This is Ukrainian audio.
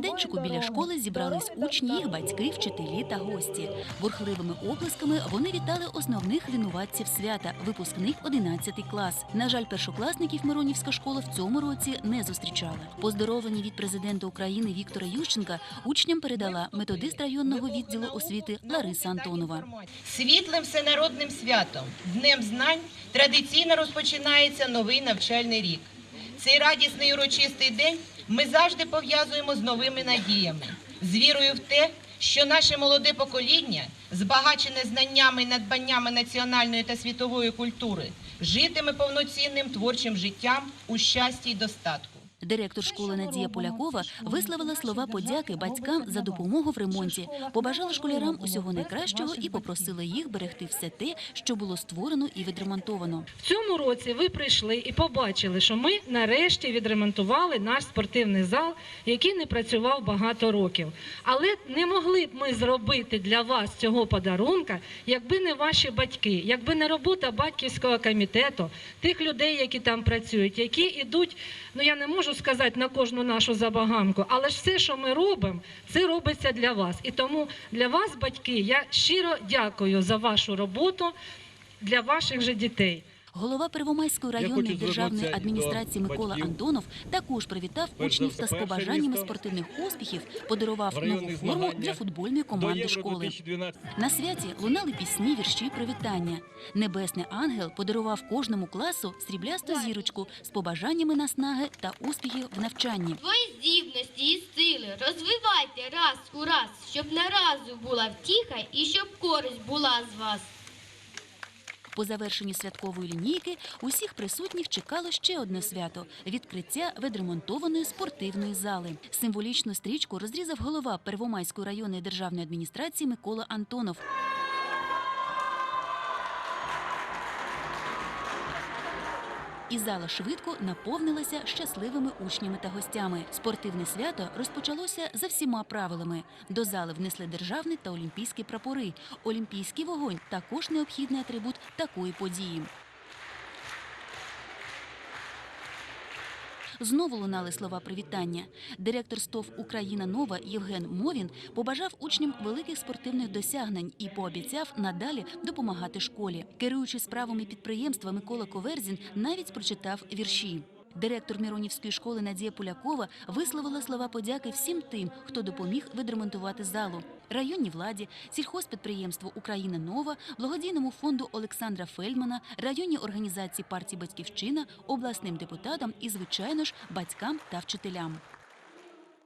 майданчику біля школи зібрались учні, їх батьки, вчителі та гості. Бурхливими оплесками вони вітали основних винуватців свята, випускник 11 клас. На жаль, першокласників Миронівська школа в цьому році не зустрічала. Поздоровлені від президента України Віктора Ющенка учням передала методист районного відділу освіти Лариса Антонова. Світлим всенародним святом, Днем знань, традиційно розпочинається новий навчальний рік. Цей радісний урочистий день ми завжди пов'язуємо з новими надіями, з вірою в те, що наше молоде покоління, збагачене знаннями і надбаннями національної та світової культури, житиме повноцінним творчим життям у щасті й достатку. Директор школи Надія Полякова висловила слова подяки батькам за допомогу в ремонті, побажала школярам усього найкращого і попросила їх берегти все те, що було створено і відремонтовано. В цьому році ви прийшли і побачили, що ми нарешті відремонтували наш спортивний зал, який не працював багато років. Але не могли б ми зробити для вас цього подарунка, якби не ваші батьки, якби не робота батьківського комітету, тих людей, які там працюють, які йдуть. Ну я не можу сказати на кожну нашу забаганку, але ж все, що ми робимо, це робиться для вас. І тому для вас, батьки, я щиро дякую за вашу роботу для ваших же дітей. Голова Первомайської районної державної адміністрації Микола. Антонов також привітав учнів та з побажаннями спортивних успіхів, подарував нову форму для футбольної команди школи. На святі лунали пісні, вірші, привітання. Небесний ангел подарував кожному класу сріблясту зірочку з побажаннями наснаги та успіхів в навчанні. Свої здібності і сили розвивайте раз у раз, щоб наразу була втіха і щоб користь була з вас. По завершенні святкової лінійки усіх присутніх чекало ще одне свято відкриття відремонтованої спортивної зали. Символічну стрічку розрізав голова Первомайської районної державної адміністрації Микола Антонов. І зала швидко наповнилася щасливими учнями та гостями. Спортивне свято розпочалося за всіма правилами. До зали внесли державний та олімпійські прапори. Олімпійський вогонь також необхідний атрибут такої події. Знову лунали слова привітання. Директор СТОВ Україна Нова Євген Мовін побажав учням великих спортивних досягнень і пообіцяв надалі допомагати школі. Керуючи справами підприємства Микола Коверзін навіть прочитав вірші. Директор Міронівської школи Надія Полякова висловила слова подяки всім тим, хто допоміг відремонтувати залу. Районній владі, сільхозпідприємству Україна Нова, благодійному фонду Олександра Фельдмана, районній організації партії Батьківщина, обласним депутатам і, звичайно ж, батькам та вчителям.